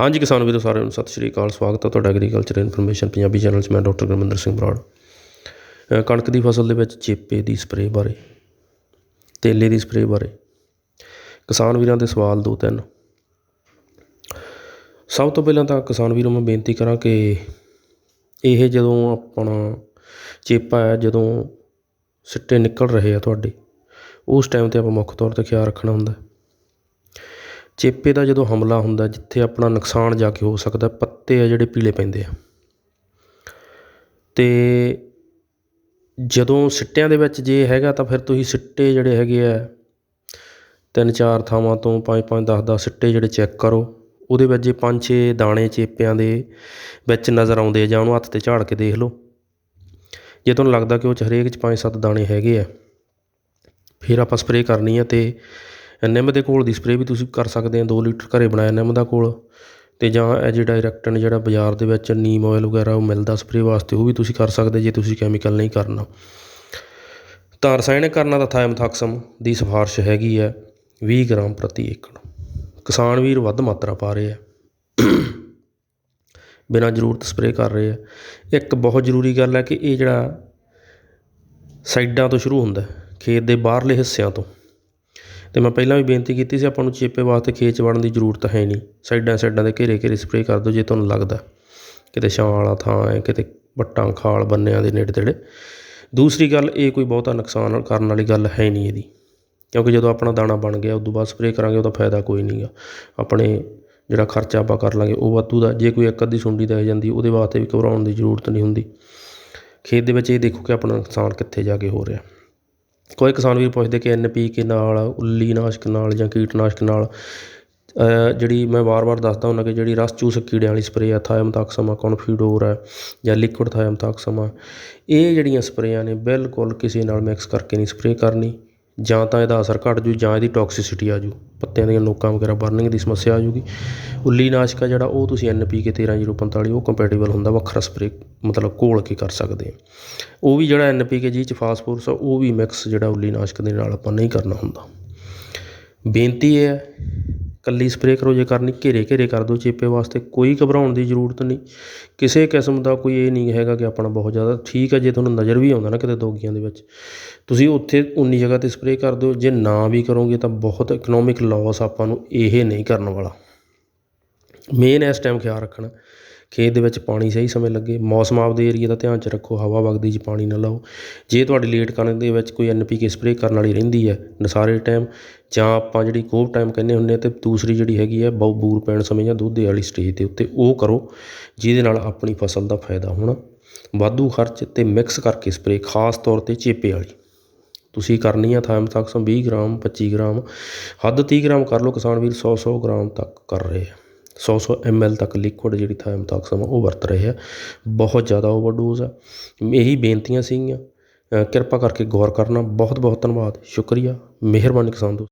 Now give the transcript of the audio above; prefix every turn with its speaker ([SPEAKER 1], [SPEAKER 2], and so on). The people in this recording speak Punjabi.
[SPEAKER 1] ਹਾਂਜੀ, ਕਿਸਾਨ ਵੀਰੋ, ਸਾਰਿਆਂ ਨੂੰ ਸਤਿ ਸ਼੍ਰੀ ਅਕਾਲ, ਸਵਾਗਤ ਹੈ ਤੁਹਾਡਾ ਐਗਰੀਕਲਚਰ ਇਨਫੋਰਮੇਸ਼ਨ ਪੰਜਾਬੀ ਚੈਨਲ 'ਚ। ਮੈਂ ਡਾਕਟਰ ਗੁਰਮਿੰਦਰ ਸਿੰਘ ਬਰਾੜ। ਕਣਕ ਦੀ ਫਸਲ ਦੇ ਵਿੱਚ ਚੇਪੇ ਦੀ ਸਪਰੇਅ ਬਾਰੇ, ਤੇਲੇ ਦੀ ਸਪਰੇਅ ਬਾਰੇ। ਕਿਸਾਨ ਵੀਰਾਂ ਦੇ ਸਵਾਲ ਦੋ ਤਿੰਨ। ਸਭ ਤੋਂ ਪਹਿਲਾਂ ਤਾਂ ਕਿਸਾਨ ਵੀਰੋ, ਮੈਂ ਬੇਨਤੀ ਕਰਾਂ ਕਿ ਇਹ ਜਦੋਂ ਆਪਣਾ ਚੇਪਾ ਹੈ, ਜਦੋਂ ਸਿੱਟੇ ਨਿਕਲ ਰਹੇ ਆ ਤੁਹਾਡੇ, ਉਸ ਟਾਈਮ ਤੇ ਆਪਾਂ ਮੁੱਖ ਤੌਰ ਤੇ ਖਿਆਲ ਰੱਖਣਾ ਹੁੰਦਾ। ਹੈ। ਚੇਪੇ ਦਾ ਜਦੋਂ ਹਮਲਾ ਹੁੰਦਾ, ਜਿੱਥੇ ਆਪਣਾ ਨੁਕਸਾਨ ਜਾ ਕੇ ਹੋ ਸਕਦਾ, ਪੱਤੇ ਆ ਜਿਹੜੇ ਪੀਲੇ ਪੈਂਦੇ ਆ। ਅਤੇ ਜਦੋਂ ਸਿੱਟਿਆਂ ਦੇ ਵਿੱਚ ਜੇ ਹੈਗਾ, ਤਾਂ ਫਿਰ ਤੁਸੀਂ ਸਿੱਟੇ ਜਿਹੜੇ ਹੈਗੇ ਆ, ਤਿੰਨ ਚਾਰ ਥਾਵਾਂ ਤੋਂ ਪੰਜ ਪੰਜ 10 10 ਸਿੱਟੇ ਜਿਹੜੇ ਚੈੱਕ ਕਰੋ। ਉਹਦੇ ਵਿੱਚ ਜੇ ਪੰਜ ਛੇ ਦਾਣੇ ਚੇਪਿਆਂ ਦੇ ਵਿੱਚ ਨਜ਼ਰ ਆਉਂਦੇ ਆ, ਜਾਂ ਉਹਨੂੰ ਹੱਥ ਤੇ ਝਾੜ ਕੇ ਦੇਖ ਲਓ। ਜੇ ਤੁਹਾਨੂੰ ਲੱਗਦਾ ਕਿ ਉਹ 'ਚ ਹਰੇਕ 'ਚ ਪੰਜ ਸੱਤ ਦਾਣੇ ਹੈਗੇ ਆ, ਫਿਰ ਆਪਾਂ ਸਪਰੇਅ ਕਰਨੀ ਆ ਤੇ ਨਿੰਮ ਦੇ ਘੋਲ ਦੀ ਸਪਰੇਅ ਵੀ ਤੁਸੀਂ ਕਰ ਸਕਦੇ ਆ 2 ਲੀਟਰ ਘਰੇ ਬਣਾਇਆ ਨਿੰਮ ਦਾ ਘੋਲ ਅਤੇ ਜਾਂ ਐਜ ਡਾਇਰੈਕਟਨ ਜਿਹੜਾ ਬਾਜ਼ਾਰ ਦੇ ਵਿੱਚ ਨੀਮ ਆਇਲ ਵਗੈਰਾ ਉਹ ਮਿਲਦਾ ਸਪਰੇਅ ਵਾਸਤੇ, ਉਹ ਵੀ ਤੁਸੀਂ ਕਰ ਸਕਦੇ ਜੇ ਤੁਸੀਂ ਕੈਮੀਕਲ ਨਹੀਂ ਕਰਨਾ। ਤਾਂ ਰਸਾਇਣਿਕ ਕਰਨਾ ਤਾਂ ਥਾਇਮਥਾਕਸਮ ਦੀ ਸਿਫਾਰਿਸ਼ ਹੈਗੀ ਹੈ 20 ਗ੍ਰਾਮ ਪ੍ਰਤੀ ਏਕੜ। ਕਿਸਾਨ ਵੀਰ ਵੱਧ ਮਾਤਰਾ ਪਾ ਰਹੇ ਆ। ਬਿਨਾਂ ਜ਼ਰੂਰਤ ਸਪਰੇਅ ਕਰ ਰਹੇ ਆ। ਇੱਕ ਬਹੁਤ ਜ਼ਰੂਰੀ ਗੱਲ ਹੈ ਕਿ ਇਹ ਜਿਹੜਾ ਸਾਈਡਾਂ ਤੋਂ ਸ਼ੁਰੂ ਹੁੰਦਾ ਖੇਤ ਦੇ ਬਾਹਰਲੇ ਹਿੱਸਿਆਂ ਤੋਂ ਅਤੇ ਮੈਂ ਪਹਿਲਾਂ ਵੀ ਬੇਨਤੀ ਕੀਤੀ ਸੀ ਆਪਾਂ ਨੂੰ ਚੇਪੇ ਵਾਸਤੇ ਖੇਤ 'ਚ ਵੜਨ ਦੀ ਜ਼ਰੂਰਤ ਹੈ ਨਹੀਂ। ਸਾਈਡਾਂ ਸਾਈਡਾਂ ਦੇ ਘੇਰੇ ਘੇਰੇ ਸਪਰੇਅ ਕਰ ਦਿਓ ਜੇ ਤੁਹਾਨੂੰ ਲੱਗਦਾ। ਕਿਤੇ ਛਾਂ ਵਾਲਾ ਥਾਂ ਹੈ, ਕਿਤੇ ਵੱਟਾਂ ਖਾਲ ਬੰਨਿਆਂ ਦੇ ਨੇੜੇ ਤੇੜੇ। ਦੂਸਰੀ ਗੱਲ, ਇਹ ਕੋਈ ਬਹੁਤਾ ਨੁਕਸਾਨ ਕਰਨ ਵਾਲੀ ਗੱਲ ਹੈ ਨਹੀਂ ਇਹਦੀ। ਕਿਉਂਕਿ ਜਦੋਂ ਆਪਣਾ ਦਾਣਾ ਬਣ ਗਿਆ, ਉਦੋਂ ਬਾਅਦ ਸਪਰੇਅ ਕਰਾਂਗੇ, ਉਹਦਾ ਫਾਇਦਾ ਕੋਈ ਨਹੀਂਗਾ ਆਪਣੇ ਜਿਹੜਾ ਖਰਚਾ ਆਪਾਂ ਕਰ ਲਾਂਗੇ, ਉਹ ਵਾਧੂ ਦਾ। ਜੇ ਕੋਈ ਇੱਕ ਅੱਧੀ ਸੁੰਡੀ ਰਹਿ ਜਾਂਦੀ, ਉਹਦੇ ਵਾਸਤੇ ਵੀ ਘਬਰਾਉਣ ਦੀ ਜ਼ਰੂਰਤ ਨਹੀਂ ਹੁੰਦੀ। ਖੇਤ ਦੇ ਵਿੱਚ ਇਹ ਦੇਖੋ ਕਿ ਆਪਣਾ ਨੁਕਸਾਨ ਕਿੱਥੇ ਜਾ ਕੇ ਹੋ ਰਿਹਾ। ਕੋਈ ਕਿਸਾਨ ਵੀਰ ਪੁੱਛਦੇ ਕਿ ਐਨ ਪੀ ਕੇ ਨਾਲ, ਉੱਲੀ ਨਾਸ਼ਕ ਨਾਲ ਜਾਂ ਕੀਟਨਾਸ਼ਕ ਨਾਲ ਜਿਹੜੀ ਮੈਂ ਵਾਰ-ਵਾਰ ਦੱਸਦਾ ਹੁੰਦਾ ਕਿ ਜਿਹੜੀ ਰਸ ਚੂਸ ਕੀੜਿਆਂ ਵਾਲੀ ਸਪਰੇਅ ਆ ਥਾਇਮਥਾਕਸਮਾ ਕੌਨਫੀਡੋਰ ਹੈ ਜਾਂ ਲਿਕੁਇਡ ਥਾਇਮਥਾਕਸਮਾ ਇਹ ਜਿਹੜੀਆਂ ਸਪਰੇਆਂ ਨੇ ਬਿਲਕੁਲ ਕਿਸੇ ਨਾਲ ਮਿਕਸ ਕਰਕੇ ਨਹੀਂ ਸਪਰੇਅ ਕਰਨੀ। ਜਾਂ ਤਾਂ ਇਹਦਾ ਅਸਰ ਘੱਟ ਜੂ ਜਾਂ ਇਹਦੀ ਟੋਕਸੀਸਿਟੀ ਆ ਜੂ। ਪੱਤਿਆਂ ਦੀਆਂ ਨੋਕਾਂ ਵਗੈਰਾ ਬਰਨਿੰਗ ਦੀ ਸਮੱਸਿਆ ਆ ਜੂਗੀ। ਉੱਲੀ ਨਾਸ਼ਕ ਆ ਜਿਹੜਾ, ਉਹ ਤੁਸੀਂ ਐਨ ਪੀ ਕੇ 13045 ਉਹ ਕੰਪੈਟੀਬਲ ਹੁੰਦਾ ਵੱਖਰਾ ਸਪਰੇਅ ਮਤਲਬ ਘੋਲ ਕੇ ਕਰ ਸਕਦੇ ਆ। ਉਹ ਵੀ ਜਿਹੜਾ ਐਨ ਪੀ ਕੇ ਜੀ ਚ ਫਾਸਫੋਰਸ ਆ, ਉਹ ਵੀ ਮਿਕਸ ਜਿਹੜਾ ਉੱਲੀ ਨਾਸ਼ਕ ਦੇ ਨਾਲ ਆਪਾਂ ਨਹੀਂ ਕਰਨਾ ਹੁੰਦਾ। ਬੇਨਤੀ ਇਹ ਹੈ ਇਕੱਲੀ ਸਪਰੇਅ ਕਰੋ, ਜੇ ਕਰਨੀ, ਘੇਰੇ ਘੇਰੇ ਕਰ ਦਿਓ, ਚੇਪੇ ਵਾਸਤੇ ਕੋਈ ਘਬਰਾਉਣ ਦੀ ਜ਼ਰੂਰਤ ਨਹੀਂ। ਕਿਸੇ ਕਿਸਮ ਦਾ ਕੋਈ ਇਹ ਨਹੀਂ ਹੈਗਾ ਕਿ ਆਪਣਾ ਬਹੁਤ ਜ਼ਿਆਦਾ ਠੀਕ ਹੈ, ਜੇ ਤੁਹਾਨੂੰ ਨਜ਼ਰ ਵੀ ਆਉਂਦਾ ਨਾ ਕਿਤੇ ਦੋਗੀਆਂ ਦੇ ਵਿੱਚ। ਤੁਸੀਂ ਉੱਥੇ ਉਨੀ ਜਗ੍ਹਾ ਤੇ ਸਪਰੇਅ ਕਰ ਦਿਓ, ਜੇ ਨਾ ਵੀ ਕਰੋਗੇ ਤਾਂ ਬਹੁਤ ਇਕਨੋਮਿਕ ਲਾਸ ਆਪਾਂ ਨੂੰ ਇਹ ਨਹੀਂ ਕਰਨ ਵਾਲਾ। ਮੇਨ ਇਸ ਟਾਈਮ ਖਿਆਲ ਰੱਖਣਾ। ਖੇਤ ਦੇ ਵਿੱਚ ਪਾਣੀ ਸਹੀ ਸਮੇਂ ਲੱਗੇ, ਮੌਸਮ ਆਪਦੇ ਏਰੀਏ ਦਾ ਧਿਆਨ ਚ ਰੱਖੋ, ਹਵਾ ਵਗਦੀ 'ਚ ਪਾਣੀ ਨਾ ਲਾਓ। ਜੇ ਤੁਹਾਡੀ ਲੇਟ ਕਣਕ ਦੇ ਵਿੱਚ ਕੋਈ ਐਨ ਪੀ ਕੇ ਸਪਰੇਅ ਕਰਨ ਵਾਲੀ ਰਹਿੰਦੀ ਹੈ, ਨਸਾਰੇ ਟਾਈਮ ਜਾਂ ਆਪਾਂ ਜਿਹੜੀ ਗੋਵ ਟਾਈਮ ਕਹਿੰਦੇ ਹੁੰਦੇ ਆ ਤੇ ਦੂਸਰੀ ਜਿਹੜੀ ਹੈਗੀ ਹੈ, ਬਹੁ ਬੂਰ ਪੈਣ ਸਮੇਂ ਜਾਂ ਦੁੱਧ ਵਾਲੀ ਸਟੇਜ ਦੇ ਉੱਤੇ ਉਹ ਕਰੋ, ਜਿਹਦੇ ਨਾਲ ਆਪਣੀ ਫਸਲ ਦਾ ਫਾਇਦਾ ਹੋਣਾ। ਵਾਧੂ ਖਰਚ ਅਤੇ ਮਿਕਸ ਕਰਕੇ ਸਪਰੇਅ ਖਾਸ ਤੌਰ ਤੇ ਚੇਪੇ ਵਾਲੀ। ਤੁਸੀਂ ਕਰਨੀ ਆ ਥਾਮ ਥਾਇਮਥਾਕਸਮ 20 ਗ੍ਰਾਮ 25 ਗ੍ਰਾਮ, ਹੱਦ 30 ਗ੍ਰਾਮ ਕਰ ਲਓ, ਕਿਸਾਨ ਵੀਰ 100 100 ਗ੍ਰਾਮ ਤੱਕ ਕਰ ਰਹੇ ਆ। 100 100 ml ਤੱਕ ਲਿਕੁਇਡ ਜਿਹੜੀ ਥਾਇਮਥਾਕਸਮ ਆ ਉਹ ਵਰਤ ਰਹੇ ਆ। ਬਹੁਤ ਜ਼ਿਆਦਾ ਓਵਰਡੋਜ਼ ਆ। ਇਹੀ ਬੇਨਤੀਆਂ ਸੀਗੀਆਂ। ਕਿਰਪਾ ਕਰਕੇ ਗੌਰ ਕਰਨਾ। ਬਹੁਤ ਬਹੁਤ ਧੰਨਵਾਦ। ਸ਼ੁਕਰੀਆ। ਮਿਹਰਬਾਨੀ ਕਿਸਾਨ ਦੋਸਤੋ।